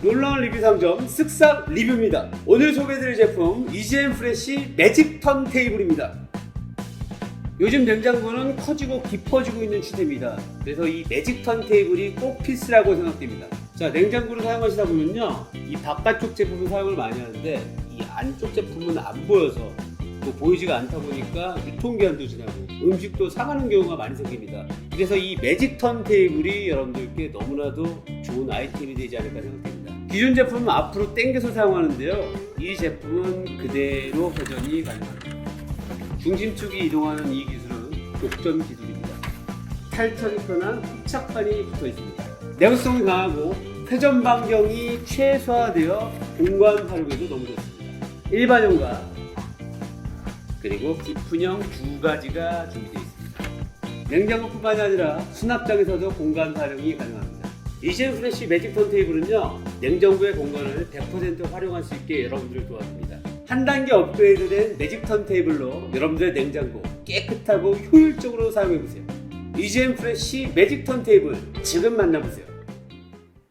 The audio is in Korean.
놀라운 리뷰 상점 쓱싹 리뷰입니다. 오늘 소개해드릴 제품 EGM 프레시 매직 턴 테이블입니다. 요즘 냉장고는 커지고 깊어지고 있는 추세입니다. 그래서 이 매직 턴 테이블이 꼭 필수라고 생각됩니다. 자, 냉장고를 사용하시다 보면요. 이 바깥쪽 제품을 사용을 많이 하는데 이 안쪽 제품은 안 보여서 또 보이지가 않다 보니까 유통기한도 지나고 음식도 상하는 경우가 많이 생깁니다. 그래서 이 매직 턴 테이블이 여러분들께 너무나도 좋은 아이템이 되지 않을까 생각됩니다. 기존 제품은 앞으로 당겨서 사용하는데요. 이 제품은 그대로 회전이 가능합니다. 중심축이 이동하는 이 기술은 독점 기술입니다. 탈착이 편한 후착판이 붙어 있습니다. 내구성이 강하고 회전 반경이 최소화되어 공간 활용에도 너무 좋습니다. 일반형과 그리고 깊은형 두 가지가 준비되어 있습니다. 냉장고뿐만이 아니라 수납장에서도 공간 활용이 가능합니다. 이젠 프레시 매직 턴테이블은요 냉장고의 공간을 100% 활용할 수 있게 여러분들을 도와줍니다. 한 단계 업그레이드된 매직 턴테이블로 여러분들의 냉장고 깨끗하고 효율적으로 사용해보세요. 이젠 프레시 매직 턴테이블 지금 만나보세요.